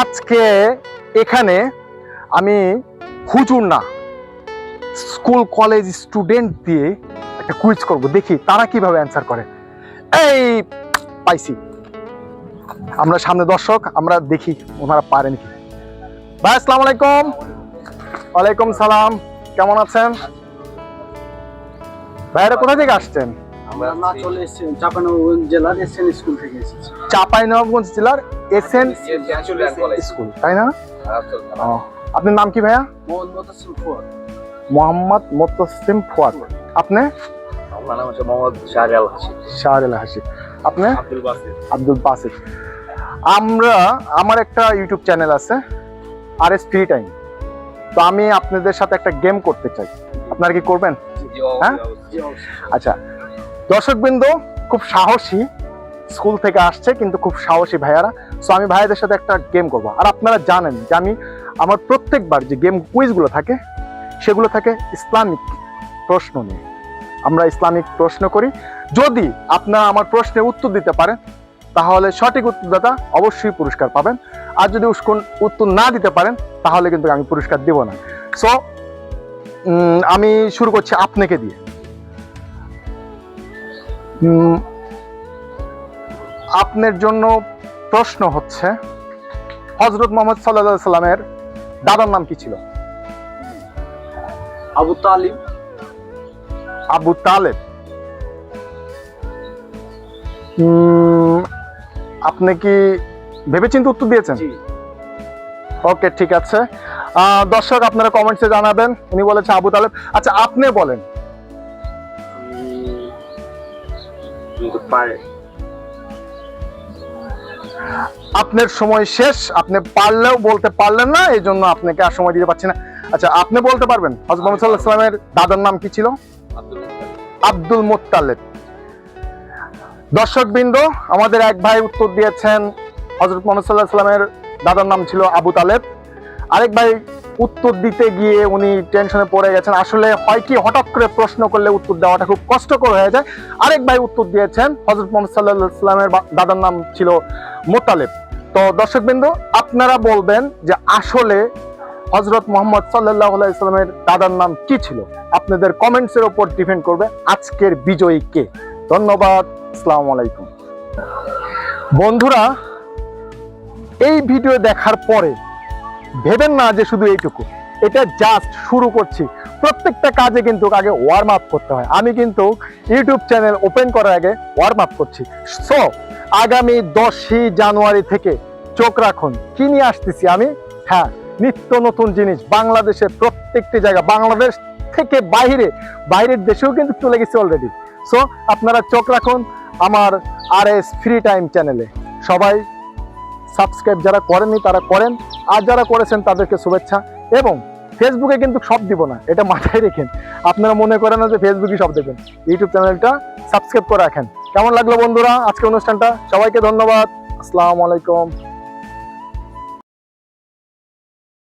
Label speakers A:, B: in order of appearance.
A: আজকে এখানে আমি হুজুর না স্কুল কলেজ স্টুডেন্ট দিয়ে একটা কুইজ করব দেখি তারা কীভাবে অ্যান্সার করে। এই পাইছি। আমরা সামনে দর্শক আমরা দেখি ওনারা পারেন কি ভাই আসসালামু আলাইকুম। ওয়ালাইকুম সালাম। কেমন আছেন? ভাইরা কোথা থেকে আসছেন?
B: আমরা না চলে এসেছি চাপানগঞ্জ জেলার এসএন স্কুল থেকে এসেছি।
A: চাপাই নবাবগঞ্জ জেলার এসএন স্কুল তাই না? আপনার নাম কি ভাইয়া?
B: মোহাম্মদ মোতাসিম ফুয়াদ।
A: আপনি?
B: আমার নাম হচ্ছে মোহাম্মদ শাহরিয়াল
A: আপনি?
B: আব্দুল বাসির।
A: আব্দুল বাসিফ আমরা আমার একটা ইউটিউব চ্যানেল আছে আর এস ফ্রি টাইম তো আমি আপনাদের সাথে একটা গেম করতে চাই। আপনারা কি করবেন? হ্যাঁ? আচ্ছা দর্শকবৃন্দ খুব সাহসী স্কুল থেকে আসছে, কিন্তু খুব সাহসী ভাইয়ারা। সো আমি ভাইয়াদের সাথে একটা গেম করব। আর আপনারা জানেন যে আমি, আমার প্রত্যেকবার যে গেম কুইজগুলো থাকে, সেগুলো থাকে ইসলামিক প্রশ্ন নিয়ে। আমরা ইসলামিক প্রশ্ন করি। যদি আপনারা আমার প্রশ্নের উত্তর দিতে পারেন, তাহলে সঠিক উত্তরদাতা অবশ্যই পুরস্কার পাবেন। আর যদি উস্কুন- উত্তর না দিতে পারেন, তাহলে কিন্তু আমি পুরস্কার দেব না। সো আমি শুরু করছি আপনাকে দিয়ে। আপনার জন্য প্রশ্ন হচ্ছে হজরত মোহাম্মদ সাল্লা সাল্লামের দাদার নাম কি ছিল?
B: আবু তালিব।
A: আবু তালেব। আপনি কি ভেবেচিন্তে উত্তর দিয়েছেন? ওকে ঠিক আছে। দর্শক আপনারা কমেন্টসে জানাবেন। উনি বলেছে আবু তালেব। আচ্ছা আপনি বলেন।
B: পারে।
A: আপনার সময় শেষ, আপনি পারলেও বলতে পারলেন না, এই জন্য আপনাকে আর সময় দিতে পারছি না। আচ্ছা আপনি বলতে পারবেন? হজরত মোহাম্মদ সাল্লামের দাদার নাম কি ছিল?
B: আব্দুল
A: আব্দুল মোত্তালেব। দর্শক বৃন্দ, আমাদের এক ভাই উত্তর দিয়েছেন হজরত মোহাম্মদ সাল্লাহ সাল্লামের দাদার নাম ছিল আবু তালেব। আরেক ভাই উত্তর দিতে গিয়ে উনি টেনশনে পড়ে গেছেন। আসলে হয় কি, হঠাৎ করে প্রশ্ন করলে উত্তর দেওয়াটা খুব কষ্টকর হয়ে যায়। আরেক ভাই উত্তর দিয়েছেন হজরত মোহাম্মদ সাল্লাহ সাল্লামের দাদার নাম ছিল মোতালেব। তো দর্শক বিন্দু আপনারা বলবেন যে আসলে হজরত মোহাম্মদ সাল্লাহ সাল্লামের দাদার নাম কি ছিল? আপনাদের কমেন্টসের ওপর ডিপেন্ড করবে আজকের বিজয়ী কে। ধন্যবাদ, আসসালামু আলাইকুম। বন্ধুরা, এই ভিডিও দেখার পরে ভেবেন না যে শুধু এইটুকু। এটা জাস্ট শুরু করছি। প্রত্যেকটা কাজে কিন্তু আগে ওয়ার্ম আপ করতে হয়। আমি কিন্তু ইউটিউব চ্যানেল ওপেন করার আগে ওয়ার্ম আপ করছি। সো আগামী দশই জানুয়ারি থেকে চোখ রাখুন। কি নিয়ে আসতেছি আমি? হ্যাঁ নিত্য নতুন জিনিস। বাংলাদেশের প্রত্যেকটি জায়গা, বাংলাদেশ থেকে বাইরে, বাইরের দেশেও কিন্তু চলে গেছে অলরেডি সো আপনারা চোখ রাখুন আমার আর এস ফ্রি টাইম চ্যানেলে সবাই সাবস্ক্রাইব যারা করেননি, তারা করেন। আর যারা করেছেন তাদেরকে শুভেচ্ছা। এবং ফেসবুকে কিন্তু সব দিব না, এটা মাথায় রেখেন। আপনারা মনে করেন না যে ফেসবুকই সব দেবেন। ইউটিউব চ্যানেলটা সাবস্ক্রাইব করে রাখেন। কেমন লাগল বন্ধুরা আজকে অনুষ্ঠানটা? সবাইকে ধন্যবাদ। আসসালামু আলাইকুম।